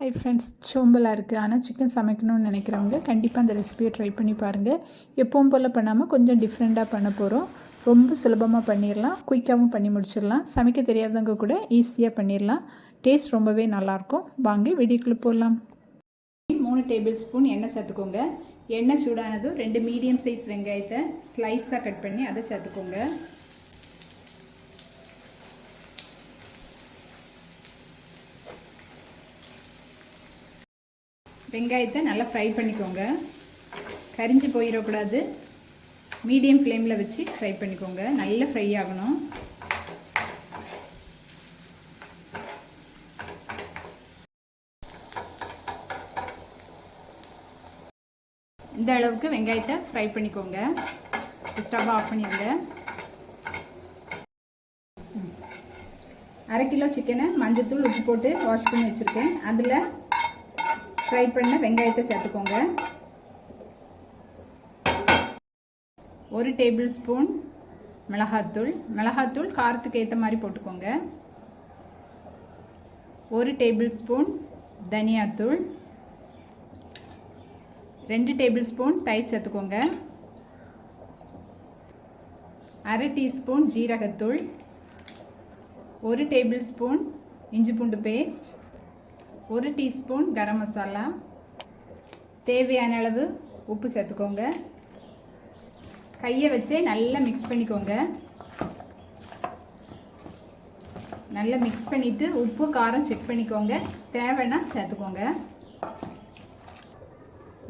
Hi friends சோம்பலாக இருக்குது ஆனால் chicken சமைக்கணும்னு நினைக்கிறவங்க கண்டிப்பாக அந்த ரெசிபியை ட்ரை பண்ணி பாருங்கள் எப்பவும் போல் பண்ணாமல் கொஞ்சம் டிஃப்ரெண்ட்டாக பண்ண போகிறோம் ரொம்ப சுலபமாக பண்ணிடலாம் குயிக்காகவும் பண்ணி முடிச்சிடலாம் சமைக்க தெரியாதவங்க கூட ஈஸியாக பண்ணிடலாம் டேஸ்ட் ரொம்பவே நல்லாயிருக்கும் வாங்க வெடிக்குள்ளே போடலாம் மூணு டேபிள் ஸ்பூன் எண்ணெய் சேர்த்துக்கோங்க. எண்ணெய் சூடானதும் ரெண்டு மீடியம் சைஸ் வெங்காயத்தை ஸ்லைஸாக கட் பண்ணி அதை சேர்த்துக்கோங்க. வெங்காயத்தை நல்லா ஃப்ரை பண்ணிக்கோங்க. கரிஞ்சு போயிடக்கூடாது. மீடியம் ஃப்ளேமில் வச்சு ஃப்ரை பண்ணிக்கோங்க. நல்லா ஃப்ரை ஆகணும். இந்த அளவுக்கு வெங்காயத்தை ஃப்ரை பண்ணிக்கோங்க. ஸ்டவ் ஆஃப் பண்ணிடுங்க. அரை கிலோ சிக்கனை மஞ்சத்தூள் உப்பு போட்டு வாஷ் பண்ணி வச்சுருக்கேன். அதில் ஃப்ரை பண்ண வெங்காயத்தை சேர்த்துக்கோங்க. ஒரு டேபிள் ஸ்பூன் மிளகாத்தூள். மிளகாத்தூள் காரத்துக்கு ஏற்ற மாதிரி போட்டுக்கோங்க. ஒரு டேபிள் ஸ்பூன் தனியாத்தூள். ரெண்டு டேபிள் ஸ்பூன் தயிர் சேர்த்துக்கோங்க. அரை டீஸ்பூன் ஜீரகத்தூள். ஒரு டேபிள் ஸ்பூன் இஞ்சி பூண்டு பேஸ்ட் ஒரு டீஸ்பூன் கரம் மசாலா. தேவையான அளவு உப்பு சேர்த்துக்கோங்க. கையை வச்சே நல்லா மிக்ஸ் பண்ணிக்கோங்க. நல்லா மிக்ஸ் பண்ணிவிட்டு உப்பு காரம் செக் பண்ணிக்கோங்க. தேவைன்னா சேர்த்துக்கோங்க.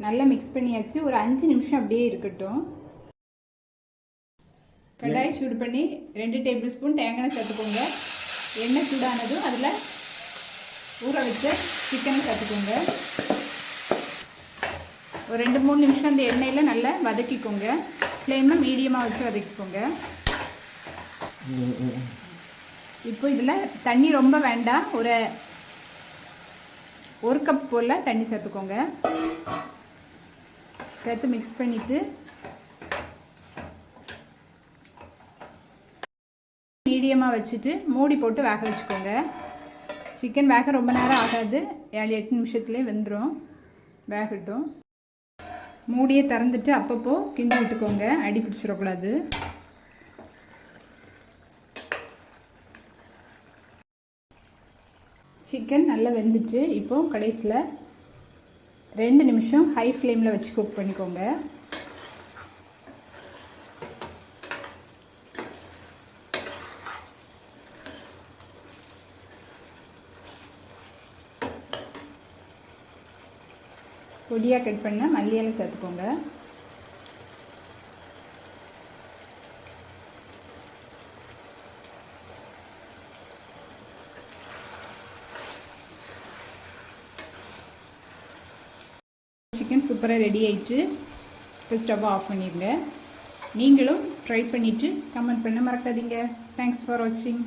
நல்லா மிக்ஸ் பண்ணியாச்சு. ஒரு அஞ்சு நிமிஷம் அப்படியே இருக்கட்டும். கடாய் சூடு பண்ணி ரெண்டு டேபிள் ஸ்பூன் தேங்காய் சேர்த்துக்கோங்க. எண்ணெய் சூடானதும் அதில் ஊற வச்ச சிக்கனை சேர்த்துக்கோங்க ஒரு ரெண்டு மூணு நிமிஷம் அந்த எண்ணெயில் நல்லா வதக்கிக்கோங்க. ஃப்ளேமை மீடியமாக வச்சு வதக்கிக்கோங்க. இப்போ இதில் தண்ணி ரொம்ப வேண்டாம். ஒரு ஒரு கப் போல் தண்ணி சேர்த்துக்கோங்க. சேர்த்து மிக்ஸ் பண்ணிவிட்டு மீடியமாக வச்சுட்டு மூடி போட்டு வேக வச்சுக்கோங்க. சிக்கன் வேக ரொம்ப நேரம் ஆகாது. ஏழு எட்டு நிமிஷத்துலேயே வெந்துடும் வேகட்டும். மூடியை திறந்துட்டு அப்பப்போ கிண்டி விட்டுக்கோங்க. அடி பிடிச்சிடக்கூடாது. சிக்கன் நல்லா வெந்துச்சு இப்போது கடைசியில் ரெண்டு நிமிஷம் ஹை ஃப்ளேமில் வச்சு குக் பண்ணிக்கோங்க. பொடியாக கட் பண்ண மல்லியலை சேர்த்துக்கோங்க. சிக்கன் சூப்பராக ரெடி ஆயிடுச்சு இப்போ ஸ்டவ்வை ஆஃப் பண்ணிடுங்க நீங்களும் ட்ரை பண்ணிவிட்டு கமெண்ட் பண்ண மறக்காதீங்க. தேங்க்ஸ் ஃபார் வாட்சிங்